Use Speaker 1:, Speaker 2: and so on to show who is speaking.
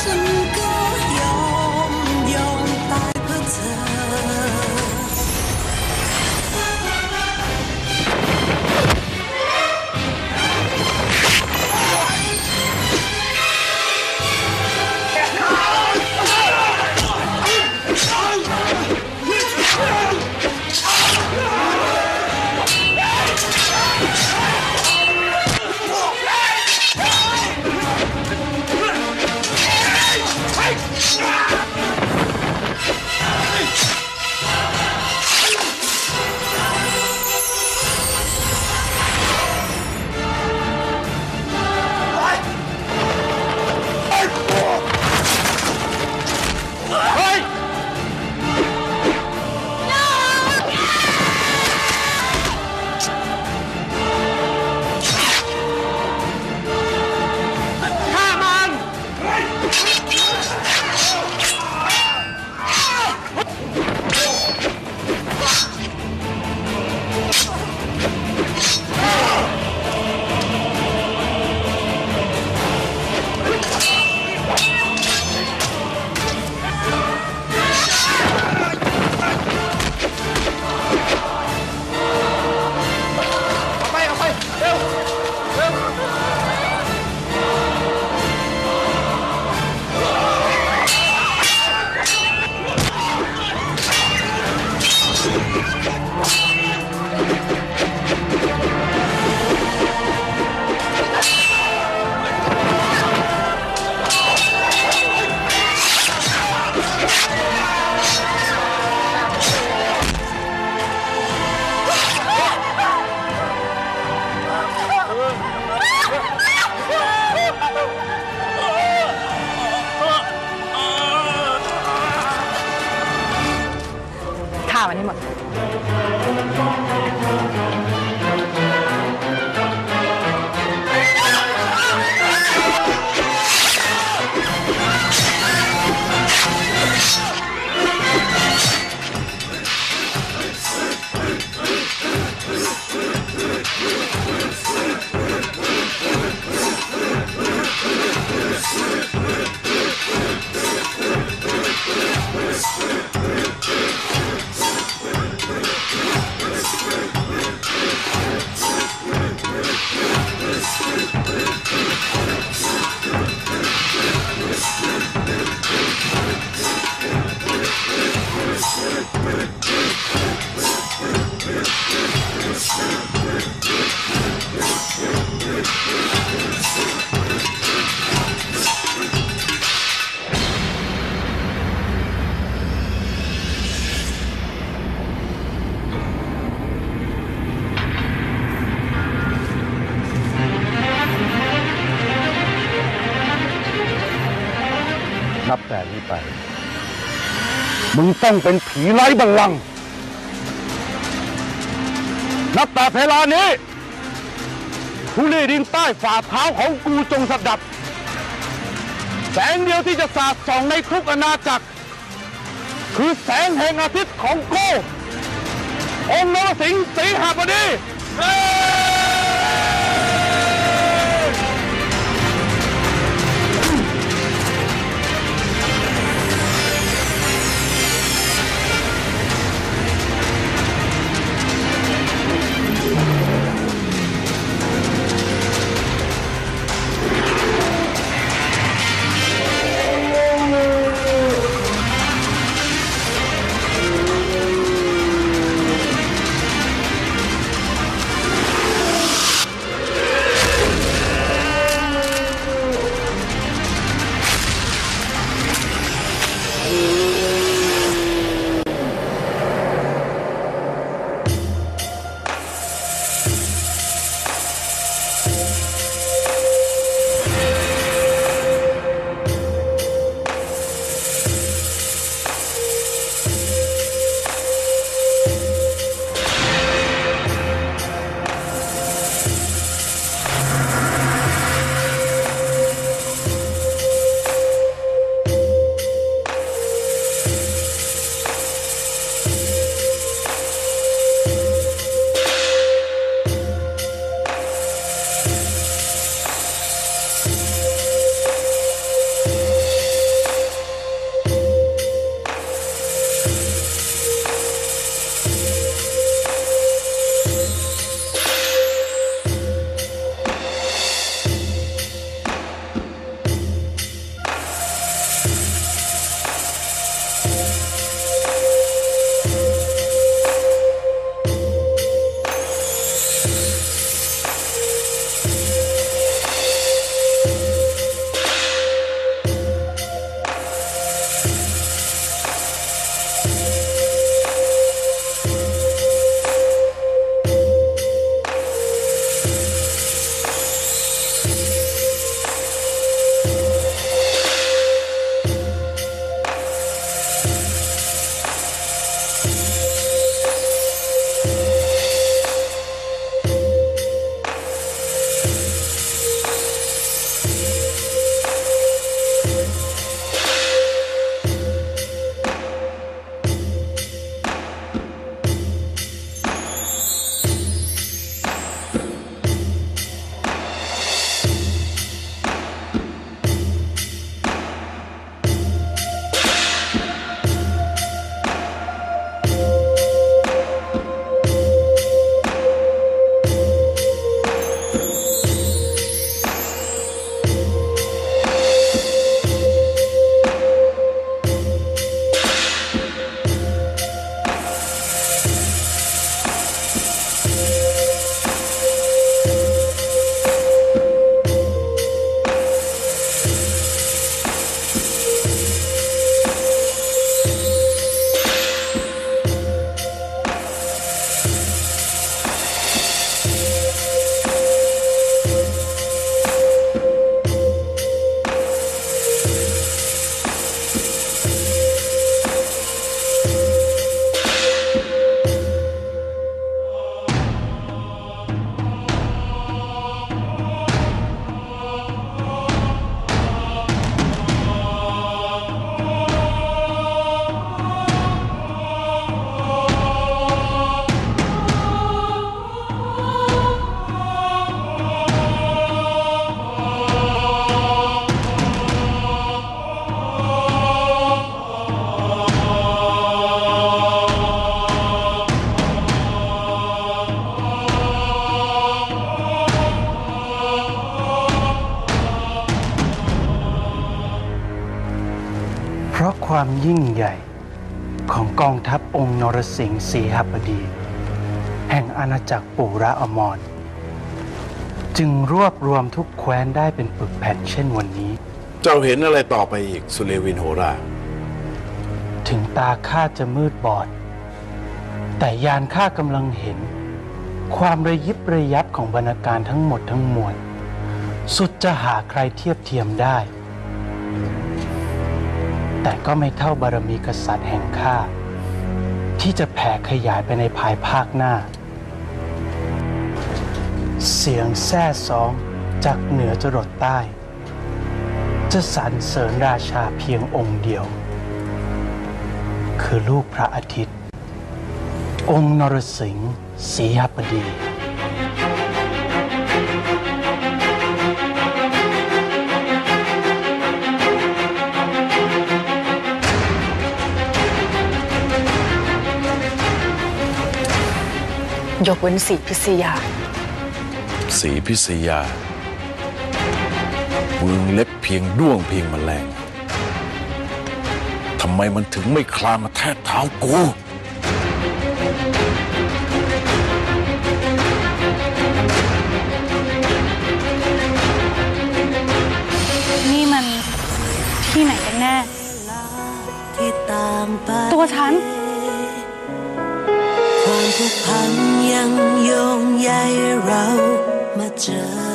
Speaker 1: ฉัน
Speaker 2: ว
Speaker 3: มันให้หมด
Speaker 2: นับแต่นี้ไป มึงต้องเป็นผีไร้บัลลังก์นับแต่เวลานี้ทุลีดินใต้ฝ่าเท้าของกูจงสดับ แสงเดียวที่จะสาดส่องในทุกอาณาจักร คือแสงแห่งอาทิตย์ของกูองค์นรสิงห์สีหบดีเราะ
Speaker 3: ความยิ่งใหญ่ของกองทัพองค์นรสิงห์สีหบดี แห่งอาณาจักรปุระอมร จึงรวบรวมทุกแคว้นได้เป็นปึกแผ่นเช่นวันนี้
Speaker 4: เจ้าเห็นอะไรต่อไปอีกสุเลวินโหรา
Speaker 3: ถึงตาข้าจะมืดบอด แต่ยานข้ากำลังเห็น ความระยิบระยับของบรรณาการทั้งหมดทั้งมวลสุดจะหาใครเทียบเทียมได้ แต่ก็ไม่เท่าบารมีกษัตริย์แห่งข้าที่จะแผ่ขยายไปในภายภาคหน้า เสียงแซ่ซองจากเหนือจรดใต้ จะสรรเสริญราชาเพียงองค์เดียว คือลูกพระอาทิตย์ องค์นรสิงห์สีหบดี
Speaker 5: ยกเว้นสีพิษยา
Speaker 4: สีพิษยาเมืองเล็บเพียงด้วงเพียงแมลงทำไมมันถึงไม่คลานมาแทบเท้ากู
Speaker 1: ค